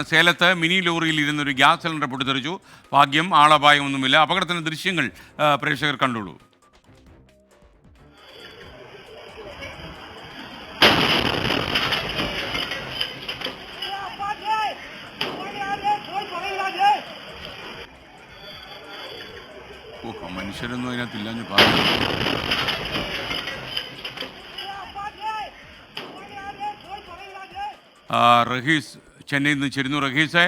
സേലത്ത് mini ലോറിയിൽ ഇരുന്നൊരു gas cylinder പൊട്ടിത്തെറിച്ചു. ഭാഗ്യം ആളപായമൊന്നുമില്ല അപകടത്തിന്റെ ദൃശ്യങ്ങൾ പ്രേക്ഷകർ കണ്ടോളൂ ഓ ആ മനുഷ്യരൊന്നും അതിനകത്തില്ലാഞ്ഞു പറഞ്ഞു റഹീസ് ചെന്നൈയിൽ നിന്ന് ചേരുന്നു. റഹീസെ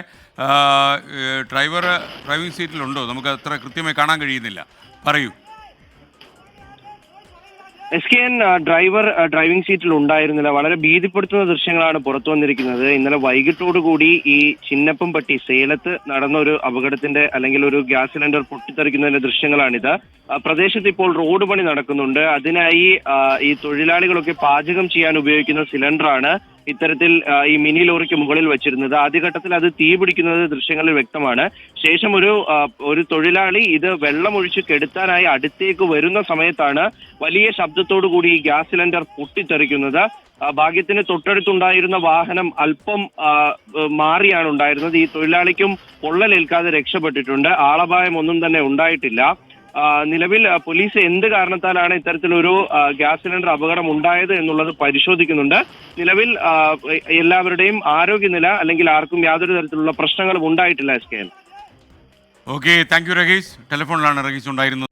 ഡ്രൈവർ ഡ്രൈവിംഗ് സീറ്റിലുണ്ടോ? നമുക്ക് അത്ര കൃത്യമായി കാണാൻ കഴിയുന്നില്ല. പറയൂ. S K N driver driving സീറ്റിൽ ഉണ്ടായിരുന്നില്ല വളരെ ഭീതിപ്പെടുത്തുന്ന ദൃശ്യങ്ങളാണ് പുറത്തു വന്നിരിക്കുന്നത്. ഇന്നലെ വൈകിട്ടോടുകൂടി ഈ ചിന്നപ്പംപട്ടി സേലത്ത് നടന്ന ഒരു അപകടത്തിന്റെ അല്ലെങ്കിൽ ഒരു ഗ്യാസ് സിലിണ്ടർ പൊട്ടിത്തെറിക്കുന്നതിന്റെ ദൃശ്യങ്ങളാണിത്. പ്രദേശത്ത് ഇപ്പോൾ റോഡ് പണി നടക്കുന്നുണ്ട്. അതിനായി ഈ തൊഴിലാളികളൊക്കെ പാചകം ചെയ്യാൻ ഉപയോഗിക്കുന്ന സിലിണ്ടറാണ്. ഇത്തരത്തിൽ ഈ മിനി ലോറിക്ക് മുകളിൽ വെച്ചിരുന്നത്. ആദ്യഘട്ടത്തിൽ അത് തീ പിടിക്കുന്നത് ദൃശ്യങ്ങളിൽ വ്യക്തമാണ്. ശേഷം ഒരു ഒരു തൊഴിലാളി ഇത് വെള്ളമൊഴിച്ച് കെടുത്താനായി അടുത്തേക്ക് വരുന്ന സമയത്താണ് വലിയ ശബ്ദത്തോടു കൂടി ഈ ഗ്യാസ് സിലിണ്ടർ പൊട്ടിത്തെറിക്കുന്നത്. ഭാഗ്യത്തിന് തൊട്ടടുത്തുണ്ടായിരുന്ന വാഹനം അല്പം മാറിയാണ് ഉണ്ടായിരുന്നത്. ഈ തൊഴിലാളിക്കും പൊള്ളലേൽക്കാതെ രക്ഷപ്പെട്ടിട്ടുണ്ട്. ആളപായം ഒന്നും തന്നെ ഉണ്ടായിട്ടില്ല. നിലവിൽ പോലീസ് എന്ത് കാരണത്താലാണ് ഇത്തരത്തിലൊരു ഗ്യാസ് സിലിണ്ടർ അപകടം ഉണ്ടായത് എന്നുള്ളത് പരിശോധിക്കുന്നുണ്ട്. നിലവിൽ എല്ലാവരുടെയും ആരോഗ്യനില അല്ലെങ്കിൽ ആർക്കും യാതൊരു തരത്തിലുള്ള പ്രശ്നങ്ങളും ഉണ്ടായിട്ടില്ല S K N. Okay thank you Rahees ടെലിഫോണിലാണ് Rahees ഉണ്ടായിരുന്നത്.